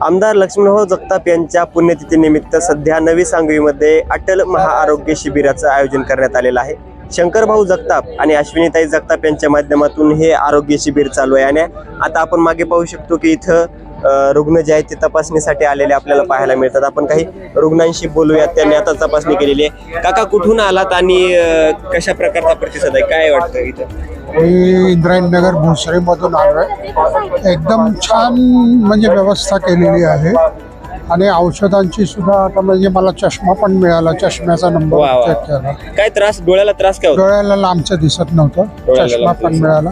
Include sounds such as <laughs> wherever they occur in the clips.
आमदार लक्ष्मणभाऊ जगताप यांच्या पुण्यतिथीनिमित्त सध्या नवी सांगवीमध्ये अटल महाआरोग्य शिबिराचं आयोजन करण्यात आलेलं आहे. शंकरभाऊ जगताप आणि अश्विनीताई जगताप यांच्या माध्यमातून हे आरोग्य शिबिर चालू आहे आणि आता आपण मागे पाहू शकतो की इथं रुग्ण जे आहेत ते तपासणीसाठी आलेले आपल्याला पाहायला मिळतात. आपण काही रुग्णांशी बोलूयात त्यांनी आता तपासणी केलेली आहे. काका कुठून आलात आणि कशा प्रकारचा प्रतिसाद आहे? काय वाटतं इथं? मी इंद्रायणनगर भोसरीमधून आलो आहे. एकदम छान म्हणजे व्यवस्था केलेली आहे. आणि औषधांची सुद्धा आता म्हणजे मला चष्मा पण मिळाला. चष्म्याचा नंबर. चेक केला. काय त्रास? डोळ्याला त्रास काय डोळ्याला लांबचं दिसत नव्हतं. चष्मा पण. मिळाला.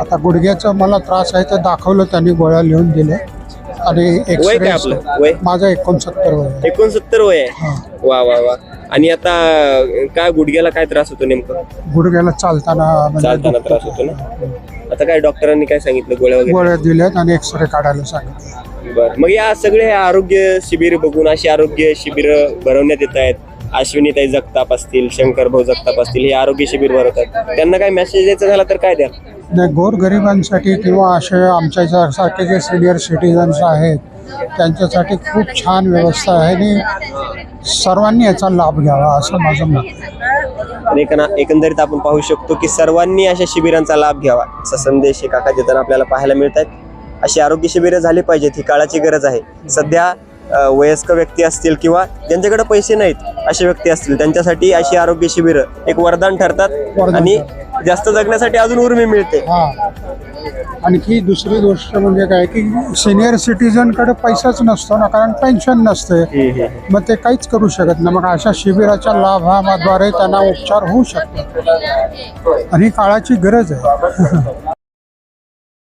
आता गुडघ्याचं मला त्रास आहे ते दाखवलं त्यांनी गोळ्या लिहून दिल्या. आणि वय काय आपलं? वय? माझं एकोणसत्तर वय. आहे. एकोणसत्तर वय आहे? हा. वा वा वा. आणि आता काय गुडघ्याला काय त्रास होतो नेमकं? गुडघ्याला चालताना म्हणजे चालताना त्रास होतो ना? आता काय डॉक्टरांनी काय सांगितलं? गोळ्या वगैरे? गोळ्या दिल्यात आणि एक्सरे काढायला सांगितलं. बरं. मग या सगळे आरोग्य शिबिर बघून अशी आरोग्य शिबिर भरवण्यात येत आहेत. अश्विनीताई जगताप असतील शंकर भाऊ जगताप असतील हे आरोग्य शिबिर भरवतात. त्यांना काय मेसेज द्यायचा झाला तर काय द्या नाही गोरगरिबांसाठी किंवा असे आमच्या ज्या- सारखे जे सिनियर सिटीजन्स आहेत त्यांच्यासाठी खूप छान व्यवस्था आहे आणि सर्वांनी याचा लाभ घ्यावा असं माझं मत आहे. एकंदरीत आपण पाहू शकतो की सर्वांनी अशा शिबिरांचा लाभ घ्यावा असा संदेश हे काका देताना आपल्याला पाहायला मिळत आहेत अशी आरोग्य शिबिरं झाली पाहिजेत ही काळाची गरज आहे. सध्या वयस्क व्यक्ती असतील किंवा ज्यांच्याकडे पैसे नाहीत असे व्यक्ती असतील त्यांच्यासाठी अशी आरोग्य शिबिरं एक वरदान ठरतात. आणि जास्त जगण्यासाठी अजून उर्मी मिळते. हा. आणखी दुसरी गोष्ट म्हणजे काय की सिनियर सिटीजनकडे पैसाच नसतो ना कारण पेन्शन नसते. मग ते काहीच करू शकत नाही. मग अशा शिबिराच्या लाभाद्वारे त्यांना उपचार होऊ शकतात. आणि ही काळाची गरज आहे. <laughs>